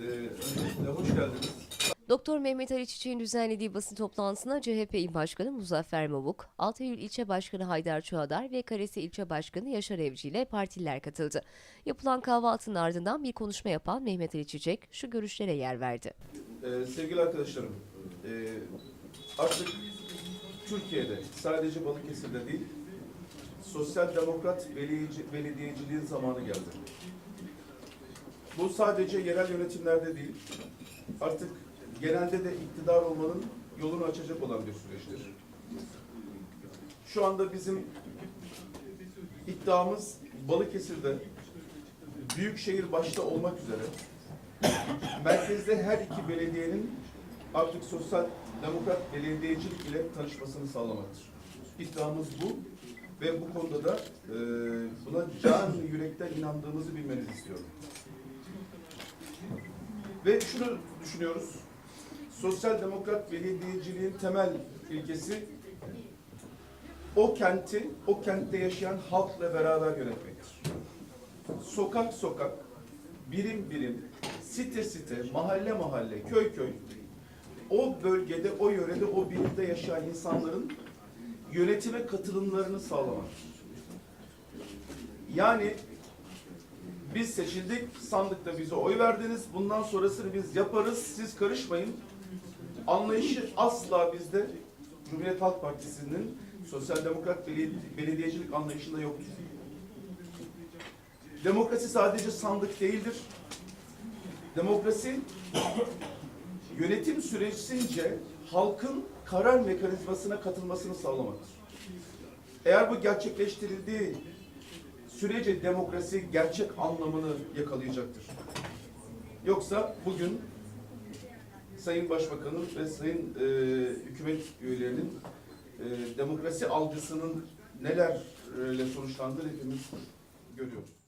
Öncelikle hoş geldiniz. Doktor Mehmet Ali Çiçek'in düzenlediği basın toplantısına CHP İl Başkanı Muzaffer Mabuk, Altayül İlçe Başkanı Haydar Çuadar ve Karesi İlçe Başkanı Yaşar Evci ile partililer katıldı. Yapılan kahvaltının ardından bir konuşma yapan Mehmet Ali Çiçek şu görüşlere yer verdi. Ee, sevgili arkadaşlarım, ee, artık Türkiye'de sadece Balıkesir'de değil, sosyal demokrat belediyeci, belediyeciliğin zamanı geldi. Bu sadece yerel yönetimlerde değil, artık genelde de iktidar olmanın yolunu açacak olan bir süreçtir. Şu anda bizim iddiamız Balıkesir'de büyükşehir başta olmak üzere merkezde her iki belediyenin artık sosyal demokrat belediyecilik ile tanışmasını sağlamaktır. İddiamız bu ve bu konuda da e, buna can yürekten inandığımızı bilmenizi istiyorum. Ve şunu düşünüyoruz. Sosyal demokrat belediyeciliğin temel ilkesi o kenti, o kentte yaşayan halkla beraber yönetmektir. Sokak sokak, birim birim, site site, mahalle mahalle, köy köy, o bölgede, o yörede, o birimde yaşayan insanların yönetime katılımlarını sağlamak. Yani biz seçildik, sandıkta bize oy verdiniz, bundan sonrasını biz yaparız, siz karışmayın. Anlayışı asla bizde Cumhuriyet Halk Partisi'nin sosyal demokrat beledi- belediyecilik anlayışında yoktur. Demokrasi sadece sandık değildir. Demokrasi yönetim süresince halkın karar mekanizmasına katılmasını sağlamaktır. Eğer bu gerçekleştirildiği sürece demokrasi gerçek anlamını yakalayacaktır. Yoksa bugün Sayın Başbakanın ve Sayın e, hükümet üyelerinin e, demokrasi algısının nelerle sonuçlandığını hepimiz görüyoruz.